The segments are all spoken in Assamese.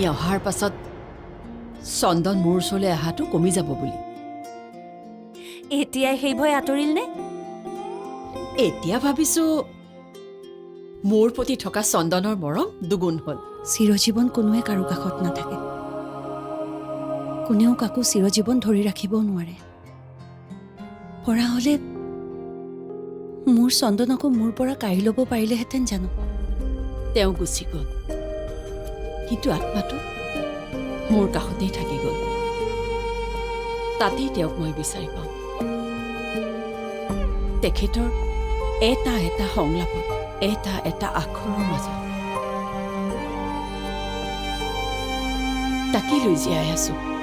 তুমি অহাৰ পাছত চন্দন মোৰ ওচৰলৈ অহাটো কমি যাব বুলি। এতিয়াই সেই ভয় আঁতৰিল নে? এতিয়া ভাবিছো মোৰ প্ৰতি থকা চন্দনৰ মৰম দুগুণ হ'ল। চিৰজীৱন কোনোৱে কাৰো কাষত নাথাকে। কোনেও কাকো চিৰজীৱন ধৰি ৰাখিবও নোৱাৰে। পৰা হ'লে মোৰ চন্দনকো মোৰ পৰা কাঢ়ি ল'ব পাৰিলেহেঁতেন জানো? তেওঁ গুচি গ'ল। কিন্তু আত্মাটো মোৰ কাষতেই থাকি গ'ল। তাতেই তেওঁক মই বিচাৰি পাওঁ। তেখেতৰ এটা এটা সংলাপত এটা এটা আখৰৰ মাজত। তাকেই লৈ জীয়াই আছো।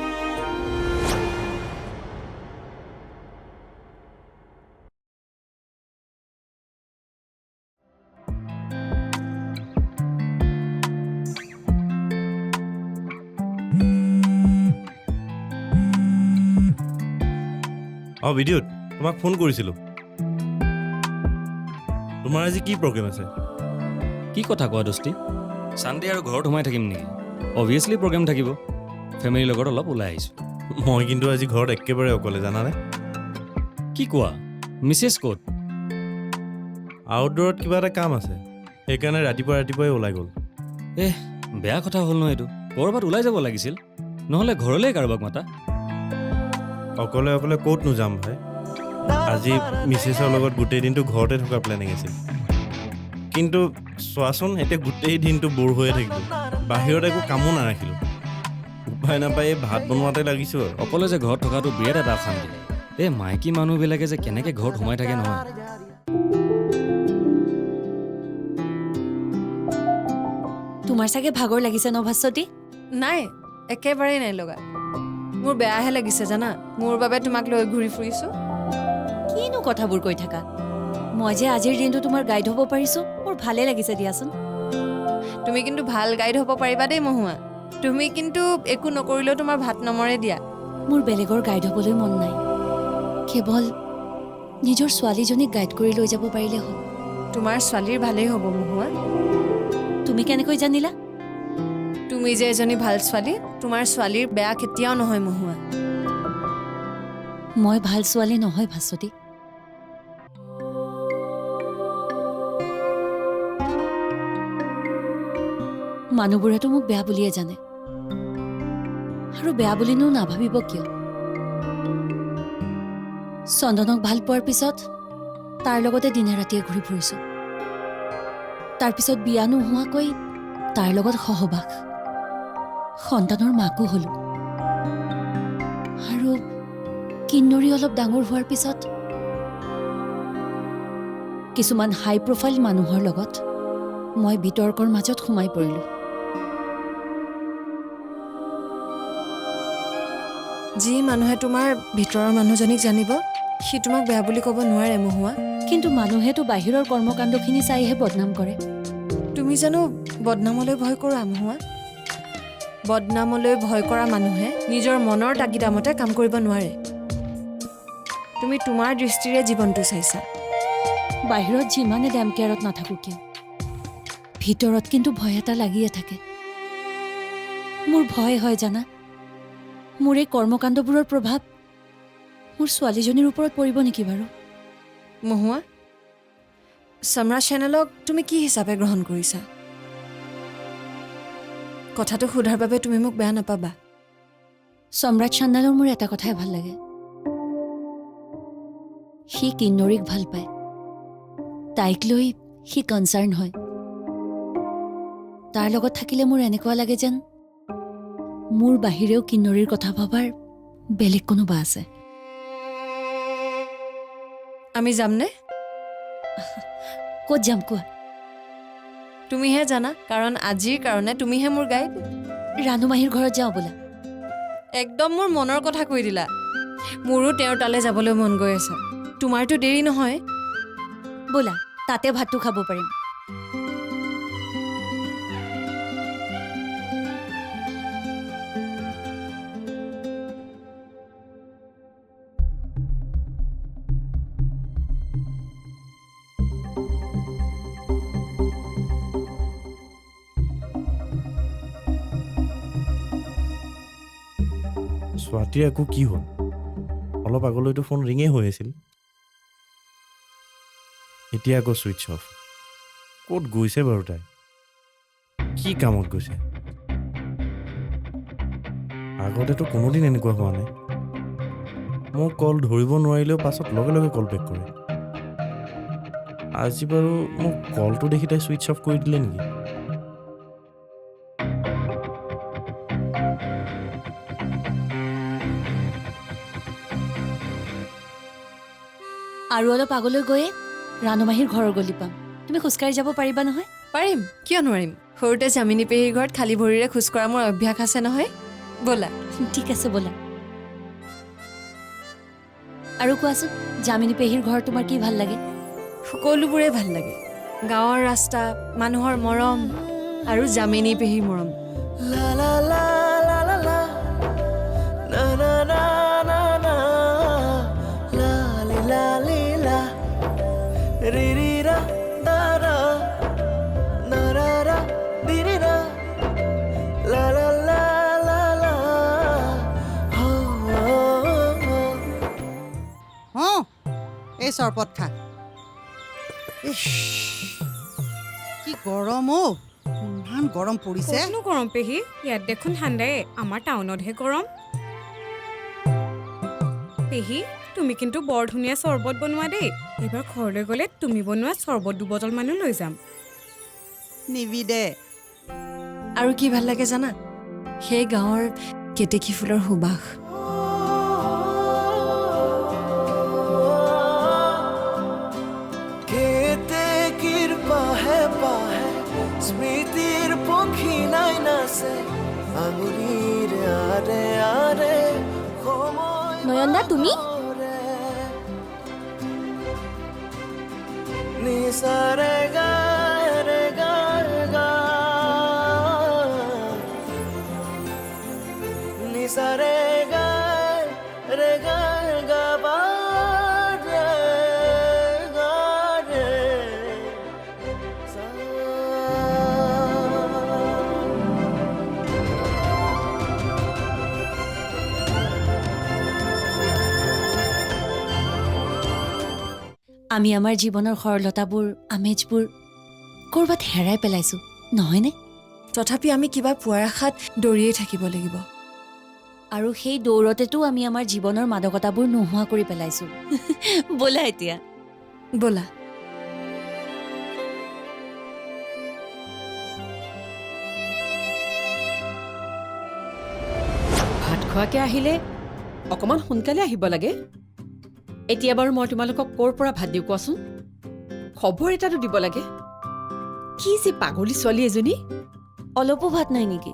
অঁ বিদ্যুৎ তোমাক ফোন কৰিছিলোঁ। তোমাৰ আজি কি প্ৰগ্ৰেম আছে? কি কথা কোৱা দোস্তি? চানডে আৰু ঘৰত সোমাই থাকিম নেকি? অভিয়াছলি প্ৰগ্ৰেম থাকিব। ফেমিলিৰ লগত অলপ ওলাই আহিছোঁ। মই কিন্তু আজি ঘৰত একেবাৰে অকলে জানানে? কি কোৱা? মিছেছ ক'ত? আউটডোৰত কিবা এটা কাম আছে। সেইকাৰণে ৰাতিপুৱা ৰাতিপুৱাই ওলাই গ'ল। এহ বেয়া কথা হ'ল ন এইটো। ক'ৰবাত ওলাই যাব লাগিছিল। নহ'লে ঘৰলৈ কাৰোবাক মাতা? অকলে অকলে ক'তনো যাম ভাই? আজি মিছেছৰ লগত গোটেই দিনটো ঘৰতে থকা প্লেনিং আছিল। কিন্তু চোৱাচোন এতিয়া গোটেই দিনটো বৰ হৈয়ে থাকিলোঁ। বাহিৰত একো কামো নাৰাখিলোঁ। উপায় নাপাই এই ভাত বনোৱাতে লাগিছোঁ আৰু। অকলে যে ঘৰত থকাটো বিৰাট এটা অশান্তি। এই মাইকী মানুহবিলাকে যে কেনেকৈ ঘৰত সোমাই থাকে নহয়। তোমাৰ চাগে ভাগৰ লাগিছে ন ভাস্বতী? নাই একেবাৰেই নাই লগা। মোৰ বেয়াহে লাগিছে জানা? মোৰ বাবে তোমাক লৈ ঘূৰি ফুৰিছো। কিনো কথাবোৰ কৈ থাকা? মই যে আজিৰ দিনটো তোমাৰ গাইড হ'ব পাৰিছো মোৰ ভালে লাগিছে দিয়াচোন। তুমি কিন্তু ভালো গাইড হ'ব পাৰিবা দেই মহুৱা তুমি কিন্তু একো নকৰিলেও তোমাৰ ভাত নমৰে দিয়া। মোৰ বেলেগৰ গাইড হ'বলৈ মন নাই। কেৱল নিজৰ ছোৱালীজনীক গাইড কৰি লৈ যাব পাৰিলে হ'ল। তোমাৰ ছোৱালীৰ ভালেই হ'ব মহুৱা তুমি কেনেকৈ জানিলা? তুমি যে এজনী ভাল ছোৱালী তোমাৰ ছোৱালীৰ বেয়া কেতিয়াও নহয় মহুৱা মই ভাল ছোৱালী নহয় ভাস্বতী। মানুহবোৰেতো মোক বেয়া বুলিয়ে জানে। আৰু বেয়া বুলিনো নাভাবিব কিয়? চন্দনক ভাল পোৱাৰ পিছত তাৰ লগতে দিনে ৰাতিয়ে ঘূৰি ফুৰিছো। তাৰপিছত বিয়া নোহোৱাকৈ তাৰ লগত সহবাস। সন্তানৰ মাকো হলো। আৰু কিন্নৰী অলপ ডাঙৰ হোৱাৰ পিছত কিছুমান হাই প্ৰফাইল মানুহৰ লগত মই বিতৰ্কৰ মাজত সোমাই পৰিলোঁ। যি মানুহে তোমাৰ ভিতৰৰ মানুহজনীক জানিব সি তোমাক বেয়া বুলি ক'ব নোৱাৰে মহুৱা কিন্তু মানুহেতো বাহিৰৰ কৰ্মকাণ্ডখিনি চাইহে বদনাম কৰে। তুমি জানো বদনামলৈ ভয় কৰা মহুৱা বদনামলৈ ভয় কৰা মানুহে নিজৰ মনৰ তাগিদামতে কাম কৰিব নোৱাৰে। তুমি তোমাৰ দৃষ্টিৰে জীৱনটো চাইছা। বাহিৰত যিমানে ডেম কেয়াৰত নাথাকোঁ কিয়? ভিতৰত কিন্তু ভয় এটা লাগিয়ে থাকে। মোৰ ভয় হয় জানা? মোৰ এই কৰ্মকাণ্ডবোৰৰ প্ৰভাৱ মোৰ ছোৱালীজনীৰ ওপৰত পৰিব নেকি বাৰু? মহুৱা সম্ৰাট চেনেলক তুমি কি হিচাপে গ্ৰহণ কৰিছা? কথাটো সোধাৰ বাবে তুমি মোক বেয়া নাপাবা। সম্ৰাট চান্দালৰ মোৰ এটা কথাই ভালো লাগে। সি কিন্নৰীক ভালো পায়। তাইক লৈ সি কনচাৰ্ণ হয়। তাৰ লগত থাকিলে মোৰ এনেকুৱা লাগে যেন মোৰ বাহিৰেও কিন্নৰীৰ কথা ভবাৰ বেলেগ কোনোবা আছে। আমি যামনে? ক'ত যাম কোৱা? তুমিহে জানা কাৰণ আজিৰ কাৰণে তুমিহে মোৰ গাইড। ৰাণু মাহীৰ ঘৰত যাওঁ বোলা। একদম মোৰ মনৰ কথা কৈ দিলা। মোৰো তেওঁৰ তালৈ যাবলৈ মন গৈ আছে। তোমাৰতো দেৰি নহয়। ব'লা তাতে ভাতটো খাব পাৰিম। স্বাতীৰ আকৌ কি হ'ল? অলপ আগলৈতো ফোন ৰিঙেই হৈ আছিল। এতিয়া আকৌ ছুইচ অফ ক'ত গৈছে বাৰু তাই? কি কামত গৈছে? আগতেতো কোনোদিন এনেকুৱা হোৱা নাই। মোক কল ধৰিব নোৱাৰিলেও পাছত লগে লগে কল বেক কৰে। আজি বাৰু মোক কলটো দেখি তাই ছুইচ অফ কৰি দিলে নেকি? আৰু অলপ আগলৈ গৈয়ে ৰাণুমাহীৰ ঘৰৰ গলি পাম। তুমি খোজকাঢ়ি যাব পাৰিবা নহয়? পাৰিম। কিয় নোৱাৰিম? সৰুতে জামিনী পেহীৰ ঘৰত খালী ভৰিৰে খোজ কঢ়া মোৰ অভ্যাস আছে নহয়। ব'লা। ঠিক আছে ব'লা। আৰু কোৱাচোন জামিনী পেহীৰ ঘৰ তোমাৰ কি ভাল লাগে? সকলোবোৰে ভাল লাগে। গাঁৱৰ ৰাস্তা মানুহৰ মৰম আৰু জামিনী পেহীৰ মৰম। অঁ এই চৰবত খা। কি গৰম অ' ইমান গৰম পৰিছে। গৰম পেহী? ইয়াত দেখোন ঠাণ্ডাই আমাৰ টাউনতহে গৰম। পেহী তুমি কিন্তু বৰ ধুনীয়া চৰ্বত বনোৱা দেই। এইবাৰ ঘৰলৈ গ'লে তুমি বনোৱা চৰ্বত দুবটল মানো লৈ যাম। নিবি দে। আৰু কি ভাল লাগে জানা? সেই গাঁৱৰ কেতেকী ফুলৰ সুবাস। নয়নদা তুমি? নিচাৰে আমি আমাৰ জীৱনৰ সৰলতাবোৰ আমেজবোৰ ক'ৰবাত হেৰাই পেলাইছো নহয়নে? তথাপি আমি কিবা পোৱাৰ আশাত দৌৰিয়ে থাকিব লাগিব। আৰু সেই দৌৰতেতো আমি আমাৰ জীৱনৰ মাদকতাবোৰ নোহোৱা কৰি পেলাইছো। ব'লা এতিয়া। ব'লা। ভাত খোৱাকে আহিলে অকণমান সোনকালে আহিব লাগে। এতিয়া বাৰু মই তোমালোকক ক'ৰ পৰা ভাত দিওঁ কোৱাচোন? খবৰ এটাতো দিব লাগে। কি যে পাগলী ছোৱালী এজনী। অলপো ভাত নাই নেকি?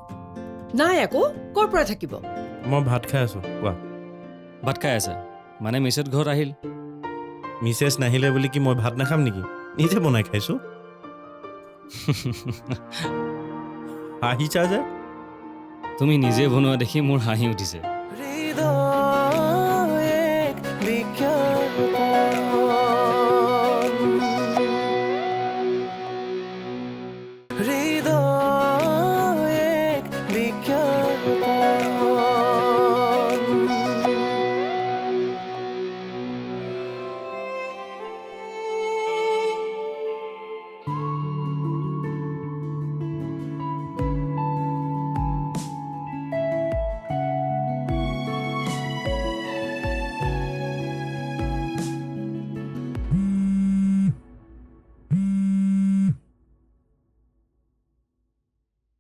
নাই আকৌ ক'ৰ পৰা থাকিব? মই ভাত খাই আছোঁ কোৱা। ভাত খাই আছে? মানে মিছেছ ঘৰত আহিল? মিছেছ নাহিলে বুলি কি মই ভাত নাখাম নেকি? নিজে বনাই খাইছোঁ। হাঁহিছা যে? তুমি নিজে বনোৱা দেখি মোৰ হাঁহি উঠিছে।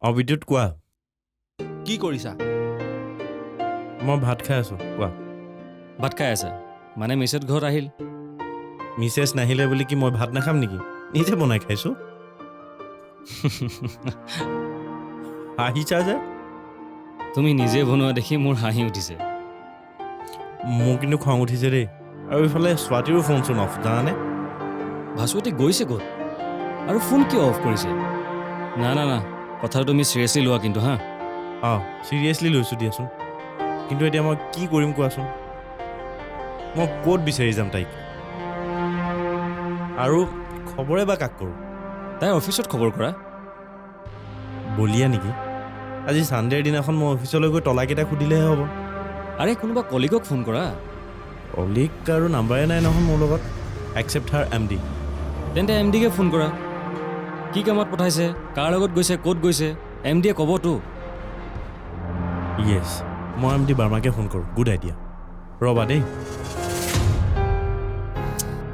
অঁ বিদ্যুৎ কোৱা। কি কৰিছা? মই ভাত খাই আছোঁ কোৱা। ভাত খাই আছে। মানে মিছেছ ঘৰত আহিল। মিছেছ নাহিলে বুলি কি মই ভাত নাখাম নেকি? নিজে বনাই খাইছোঁ। হাঁহিছা যে। তুমি নিজে বনোৱা দেখি মোৰ হাঁহি উঠিছে। মোৰ কিন্তু খং উঠিছে দেই। আৰু ইফালে স্বাতীৰো ফোন চোন অফ জানানে? ভাস্বতী গৈছে ক'ত? আৰু ফোন কিয় অফ কৰিছে? না না না। কথাটো তুমি চিৰিয়াছলি লোৱা কিন্তু হা? অঁ চিৰিয়াছলি লৈছোঁ দিয়াচোন। কিন্তু এতিয়া মই কি কৰিম কোৱাচোন? মই ক'ত বিচাৰি যাম তাইক? আৰু খবৰে বা কাক কৰোঁ? তাই অফিচত খবৰ কৰা। বলিয়া নেকি? আজি ছানডেৰ দিনাখন মই অফিচলৈ গৈ তলাকেইটা সুধিলেহে হ'ব। আৰে কোনোবা কলিগক ফোন কৰা। অলিক আৰু নাম্বাৰে নাই নহয় মোৰ লগত একচেপ্ট হাৰ এম ডি তেন্তে এম ডিকে ফোন কৰা। কি কামত পঠাইছে? কাৰ লগত গৈছে? ক'ত গৈছে? এম ডিয়ে ক'বতো। য়েছ মই এম ডি বাৰ্মাকে ফোন কৰোঁ। গুড আইডিয়া ৰ'বা দেই।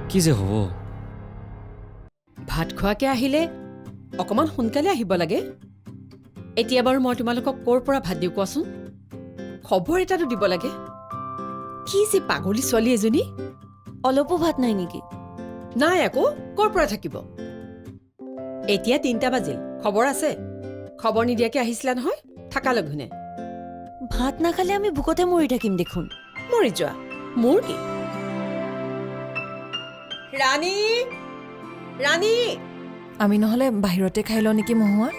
কি যে হ'ব? ভাত খোৱাকে আহিলে অকমান সোনকালে আহিব লাগে। এতিয়া বাৰু মই তোমালোকক ক'ৰ পৰা ভাত দিওঁ কোৱাচোন? খবৰ এটাতো দিব লাগে। কি যে পাগলী ছোৱালী এজনী। অলপো ভাত নাই নেকি? নাই আকৌ ক'ৰ পৰা থাকিব? এতিয়া তিনিটা বাজিল। খবৰ আছে? খবৰ নিদিয়াকে আহিছিলা নহয়? থাকা লঘোণে ভাত নাখালে আমি ভোকতে মৰি থাকিম দেখোন। মৰি যোৱা। মোৰ কি? ৰাণী! ৰাণী! আমি নহ'লে বাহিৰতে খাই লওঁ নেকি মহুৱা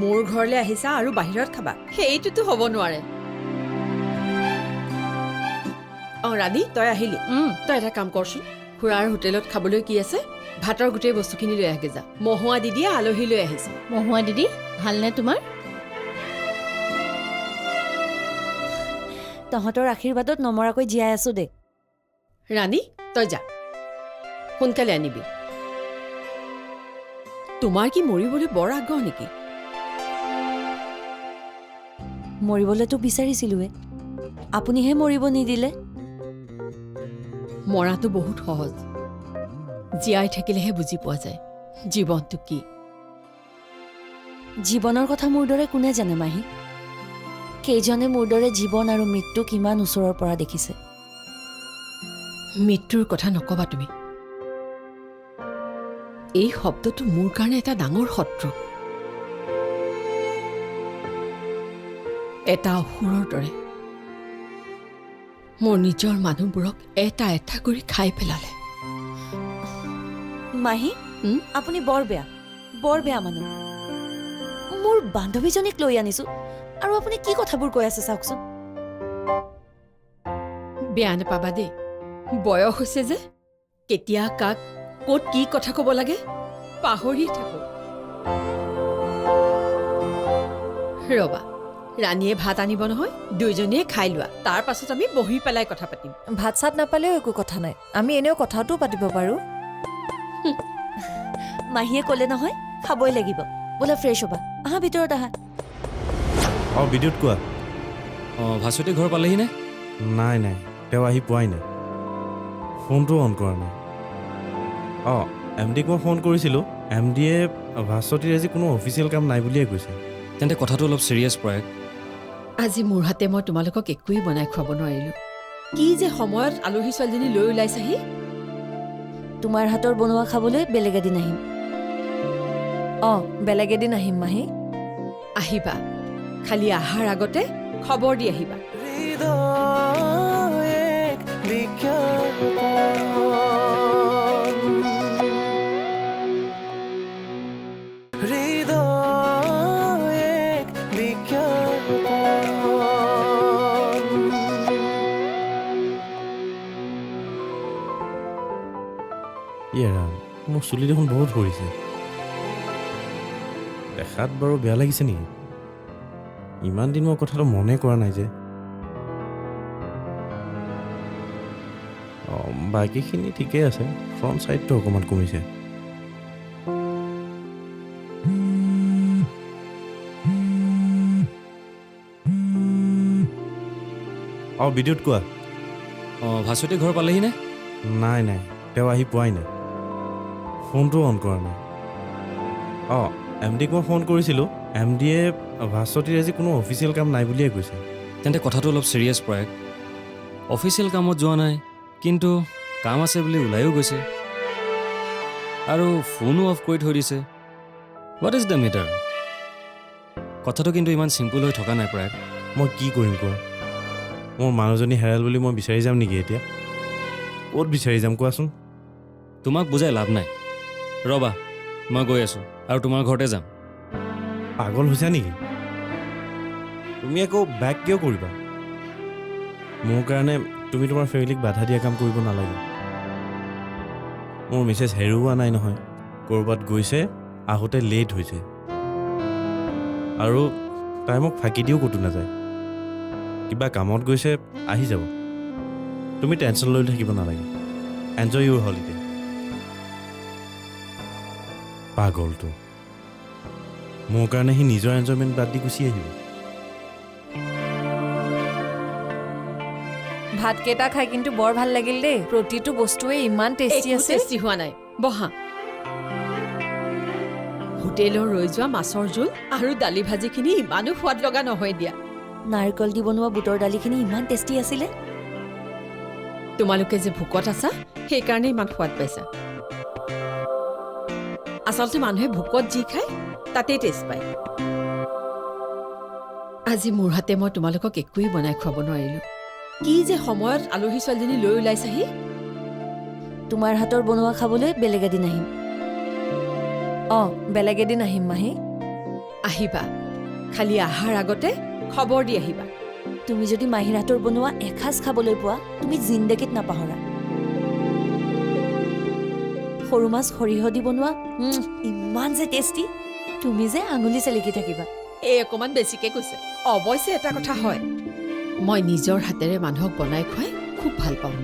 মোৰ ঘৰলৈ আহিছা আৰু বাহিৰত খাবা। সেইটোতো হ'ব নোৱাৰে। অঁ ৰাণী তই আহিলি। তই এটা কাম কৰচোন। খুৰাৰ হোটেলত খাবলৈ কি আছে? ভাতৰ গোটেই বস্তুখিনি লৈ আহগে যা। মহুৱা দিদিয়ে আলহী লৈ আহিছে। মহুৱা দিদি ভালনে তোমাৰ? তহঁতৰ আশীৰ্বাদত নমৰাকৈ জীয়াই আছো দে। ৰাণী তই যা। সোনকালে আনিবি। তোমাৰ কি মৰিবলৈ বৰ আগ্ৰহ নেকি? মৰিবলৈতো বিচাৰিছিলোৱে। আপুনিহে মৰিব নিদিলে। মৰাটো বহুত সহজ। জীয়াই থাকিলেহে বুজি পোৱা যায় জীৱনটো কি। জীৱনৰ কথা মোৰ দৰে কোনে জানে মাহী? কেইজনে মোৰ দৰে জীৱন আৰু মৃত্যু কিমান ওচৰৰ পৰা দেখিছে? মৃত্যুৰ কথা নকবা তুমি। এই শব্দটো মোৰ কাৰণে এটা ডাঙৰ শত্ৰু। এটা অসুৰৰ দৰে। মোৰ নিজৰ মানুহবোৰক এটা এটা কৰি খাই পেলালে। মাহী আপুনি বৰ বেয়া বৰ বেয়া মানুহ। মোৰ বান্ধৱীজনীক লৈ আনিছো। আৰু আপুনি কি কথাবোৰ কৈ আছে চাওকচোন? বেয়া নাপাবা দেই। বয়স হৈছে যে কেতিয়া কাক ক'ত কি কথা ক'ব লাগে পাহৰি থাকোঁ। ৰবা ৰাণীয়ে ভাত আনিব নহয় দুইজনীয়ে খাই লোৱা। তাৰ পাছত আমি বহি পেলাই কথা পাতিম। ভাত চাত নাপালেও একো কথা নাই। আমি এনেও কথাটোও পাতিব পাৰোঁ। মাহীয়ে ক'লে নহয় খাবই লাগিব। বোলে ফ্ৰেছ হ'বা। আহা ভিতৰত আহা। অঁ বিদ্যুৎ কোৱা? অঁ ভাস্বতী ঘৰ পালেহি নে নাই নাই। তেওঁ আহি পোৱাই নাই। ফোনটো অন কৰা নাই। অঁ এম ডিক মই ফোন কৰিছিলোঁ। এম ডিয়ে ভাস্বতীৰ আজি কোনো অফিচিয়েল কাম নাই বুলিয়ে কৈছে। তেন্তে কথাটো অলপ ছিৰিয়াছ প্ৰয়াগ আজি মোৰ হাতে মই তোমালোকক একোৱেই বনাই খুৱাব নোৱাৰিলো। কি যে সময়ত আলহী ছোৱালীজনী লৈ ওলাইছাহি? তোমাৰ হাতৰ বনোৱা খাবলৈ বেলেগ এদিন আহিম। অঁ বেলেগ এদিন আহিম মাহী। আহিবা। খালি আহাৰ আগতে খবৰ দি আহিবা। হৃদয় ইয়ে ৰাম মোৰ চুলি দেখোন বহুত সৰিছে। দেখাত বাৰু বেয়া লাগিছে নেকি ইমান দিন মই কথাটো মনে কৰা নাই যে। অঁ বাকীখিনি ঠিকেই আছে ফ্ৰণ্ট ছাইডটো অকণমান কমিছে। অঁ বিদ্যুৎ কোৱা? অঁ ভাস্বতী ঘৰ পালেহি নে নাই নাই তেওঁ আহি পোৱাই নাই। ফোনটো অন কৰা নাই। অঁ এম ডিক মই ফোন কৰিছিলোঁ। এম ডিয়ে ভাস্বতীৰ আজি কোনো অফিচিয়েল কাম নাই বুলিয়ে কৈছে। তেন্তে কথাটো অলপ ছিৰিয়াছ প্ৰয়াগ অফিচিয়েল কামত যোৱা নাই কিন্তু কাম আছে বুলি ওলাইও গৈছে। আৰু ফোনো অফ কৰি থৈ দিছে। হোৱাট ইজ দ্য মেটাৰ কথাটো কিন্তু ইমান চিম্পুল হৈ থকা নাই প্ৰয়াগ মই কি কৰিম কোৱা? মোৰ মানুহজনী হেৰাল বুলি মই বিচাৰি যাম নেকি এতিয়া? ক'ত বিচাৰি যাম কোৱাচোন? তোমাক বুজাই লাভ নাই। ৰ'বা মই গৈ আছোঁ আৰু তোমাৰ ঘৰতে যাম। পাগল হৈছা নেকি? তুমি আকৌ বেক কিয় কৰিবা? মোৰ কাৰণে তুমি তোমাৰ ফেমিলিক বাধা দিয়া কাম কৰিব নালাগে। মোৰ মিছেছ হেৰুওৱা নাই নহয় ক'ৰবাত গৈছে আহোঁতে লেট হৈছে। আৰু তাই মোক ফাঁকি দিও ক'তো নাযায়। কিবা কামত গৈছে আহি যাব। তুমি টেনশ্যন লৈ থাকিব নালাগে। এনজয় ইউৰ হলিডে পাগলটো মোৰ কাৰণে সি নিজৰ এনজয়মেণ্ট বাদ দি গুচি আহিব। ভাতকেইটা খাই কিন্তু বৰ ভাল লাগিল দেই। প্ৰতিটো বস্তুৱে ইমান টেষ্টি আছে টেষ্টি হোৱা নাই। বহা। হোটেলৰ ৰৈ যোৱা মাছৰ জোল আৰু দালি ভাজিখিনি ইমানো সোৱাদ লগা নহয় দিয়া। নাৰিকল দি বনোৱা বুটৰ দালিখিনি ইমান টেষ্টি আছিলে। তোমালোকে যে ভোকত আছা সেইকাৰণে ইমান সোৱাদ পাইছা। আচলতে মানুহে ভোকত যি খায় তাতেই টেষ্ট পায়। আজি মোৰ হাতে মই তোমালোকক একোৱেই বনাই খুৱাব নোৱাৰিলো। কি যে সময়ত আলহী ছোৱালীজনী লৈ ওলাইছাহি? তোমাৰ হাতৰ বনোৱা খাবলৈ বেলেগ এদিন আহিম। অঁ বেলেগ এদিন আহিম মাহী। আহিবা। খালি আহাৰ আগতে খবৰ দি আহিবা। তুমি যদি মাহীৰ হাতৰ বনোৱা এসাঁজ খাবলৈ পোৱা তুমি জিন্দেগীত নাপাহৰা। সৰু মাছ সৰিয়হ দি বনোৱা। ইমান যে টেষ্টি তুমি যে আঙুলি চেলেকি থাকিবা। এই অকণমান বেছিকে কৈছে। অৱশ্যে এটা কথা হয়। মই নিজৰ হাতেৰে মানুহক বনাই খুৱাই খুব ভাল পাওঁ।